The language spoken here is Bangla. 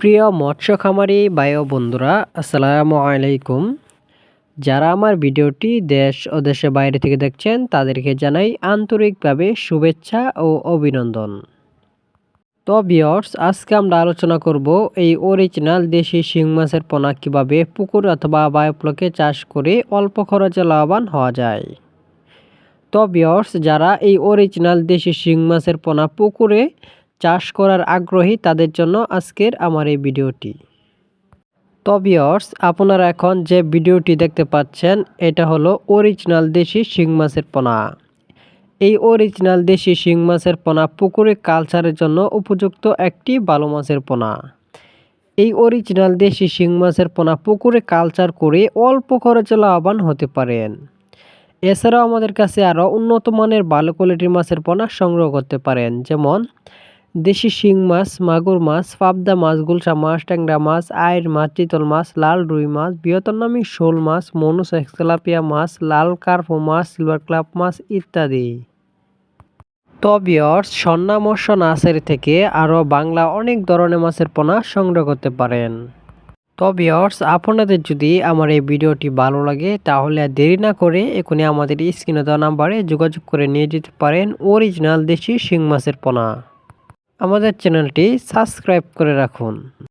প্রিয় মৎস্য খামারি বায়ু বন্ধুরা, আসসালামু আলাইকুম। যারা আমার ভিডিওটি দেশ ও দেশের বাইরে থেকে দেখছেন, তাদেরকে জানাই আন্তরিকভাবে শুভেচ্ছা ও অভিনন্দন। তো বিয়র্স আজকে আমরা আলোচনা করব এই অরিজিনাল দেশি শিং মাছের পোনা কীভাবে পুকুর অথবা বায়োপ্লকে চাষ করে অল্প খরচে লাভবান হওয়া যায়। তো বিয়র্স যারা এই অরিজিনাল দেশি শিং মাছের পোনা পুকুরে চাষ করার আগ্রহী তাদের জন্য আজকের আমার এই ভিডিওটি। তো আপনারা এখন যে ভিডিওটি দেখতে পাচ্ছেন, এটা হলো অরিজিনাল দেশি শিং মাছের পোনা। এই অরিজিনাল দেশি শিং মাছের পোনা পুকুরে কালচারের জন্য উপযুক্ত একটি ভালো মাছের পোনা। এই অরিজিনাল দেশি শিং মাছের পোনা পুকুরে কালচার করে অল্প খরচে লাভবান হতে পারেন। এছাড়াও আমাদের কাছে আরও উন্নত মানের ভালো কোয়ালিটির মাছের পোনা সংগ্রহ করতে পারেন, যেমন দেশি শিং মাছ, মাগুর মাছ, পাবদা মাছ, গুলশা মাছ, ট্যাংরা মাছ আয়ের মাছ, চিতল মাছ, লাল রুই মাছ বৃহত্তরনামী শোল মাছ মনুস এক্সলাপিয়া মাছ, লাল কার্পো মাছ, সিলভার ক্লাব মাছ ইত্যাদি। তো বিয়র্স সন্না মৎস্য নার্সারি থেকে আরও বাংলা অনেক ধরনের মাছের পোনা সংগ্রহ করতে পারেন। তো বিয়র্স আপনাদের যদি আমার এই ভিডিওটি ভালো লাগে, তাহলে আর দেরি না করে এখনই আমাদের স্ক্রিনে দেওয়া নাম্বারে যোগাযোগ করে নিয়ে যেতে পারেন অরিজিনাল দেশি শিং মাছের পোনা। আমাদের চ্যানেলটি সাবস্ক্রাইব করে রাখুন।